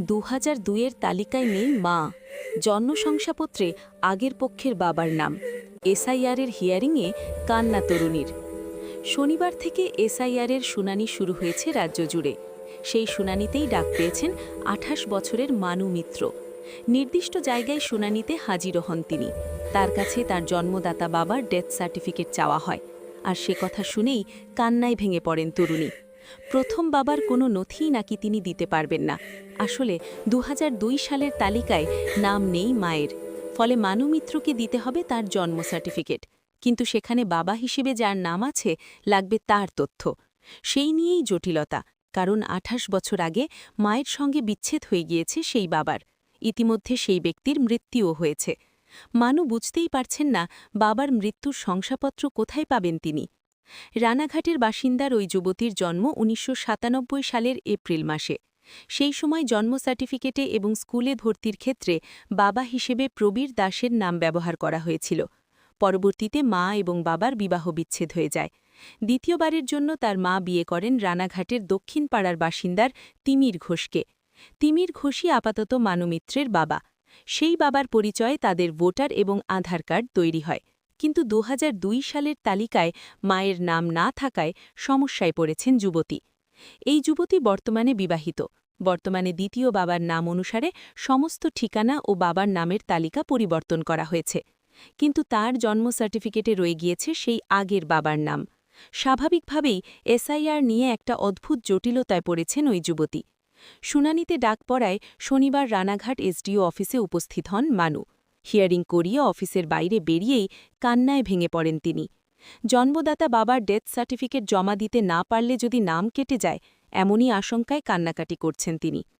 দু হাজার দুইয়ের তালিকায় নেই মা। জন্ম শংসাপত্রে আগের পক্ষের বাবার নাম। এসআইআরের হিয়ারিংয়ে কান্না তরুণীর। শনিবার থেকে এসআইআরের শুনানি শুরু হয়েছে রাজ্য জুড়ে। সেই শুনানিতেই ডাক পেয়েছেন আঠাশ বছরের মানু মিত্র। নির্দিষ্ট জায়গায় শুনানিতে হাজির হন তিনি। তার কাছে তার জন্মদাতা বাবার ডেথ সার্টিফিকেট চাওয়া হয়। আর সে কথা শুনেই কান্নায় ভেঙে পড়েন তরুণী। প্রথম বাবার কোনো নথিই নাকি তিনি দিতে পারবেন না। আসলে দু হাজার দুই সালের তালিকায় নাম নেই মায়ের। ফলে মানু মিত্রকে দিতে হবে তার জন্ম সার্টিফিকেট। কিন্তু সেখানে বাবা হিসেবে যার নাম আছে, লাগবে তার তথ্য। সেই নিয়েই জটিলতা, কারণ আঠাশ বছর আগে মায়ের সঙ্গে বিচ্ছেদ হয়ে গিয়েছে সেই বাবার। ইতিমধ্যে সেই ব্যক্তির মৃত্যুও হয়েছে। মানু বুঝতেই পারছেন না, বাবার মৃত্যুর শংসাপত্র কোথায় পাবেন তিনি। রানাঘাটের বাসিন্দার ওই যুবতীর জন্ম উনিশশো সাতানব্বই সালের এপ্রিল মাসে। সেই সময় জন্ম সার্টিফিকেটে এবং স্কুলে ভর্তির ক্ষেত্রে বাবা হিসেবে প্রবীর দাসের নাম ব্যবহার করা হয়েছিল। পরবর্তীতে মা এবং বাবার বিবাহ বিচ্ছেদ হয়ে যায়। দ্বিতীয়বারের জন্য তার মা বিয়ে করেন রানাঘাটের দক্ষিণ পাড়ার বাসিন্দার তিমির ঘোষকে। তিমির ঘোষই আপাতত মানমিত্রের বাবা। সেই বাবার পরিচয়ে তাদের ভোটার এবং আধার কার্ড তৈরি হয়। কিন্তু দু হাজার দুই সালের তালিকায় মায়ের নাম না থাকায় সমস্যায় পড়েছেন যুবতী। এই যুবতী বর্তমানে বিবাহিত। বর্তমানে দ্বিতীয় বাবার নাম অনুসারে সমস্ত ঠিকানা ও বাবার নামের তালিকা পরিবর্তন করা হয়েছে। কিন্তু তার জন্ম সার্টিফিকেটে রয়ে গিয়েছে সেই আগের বাবার নাম। স্বাভাবিকভাবেই এসআইআর নিয়ে একটা অদ্ভুত জটিলতায় পড়েছেন ওই যুবতী। শুনানিতে ডাক পড়ায় শনিবার রানাঘাট এসডিও অফিসে উপস্থিত হন মানু। হিয়ারিং করিয়ে অফিসের বাইরে বেরিয়েই কান্নায় ভেঙে পড়েন তিনি। জন্মদাতা বাবার ডেথ সার্টিফিকেট জমা দিতে না পারলে যদি নাম কেটে যায়, এমনই আশঙ্কায় কান্নাকাটি করছেন তিনি।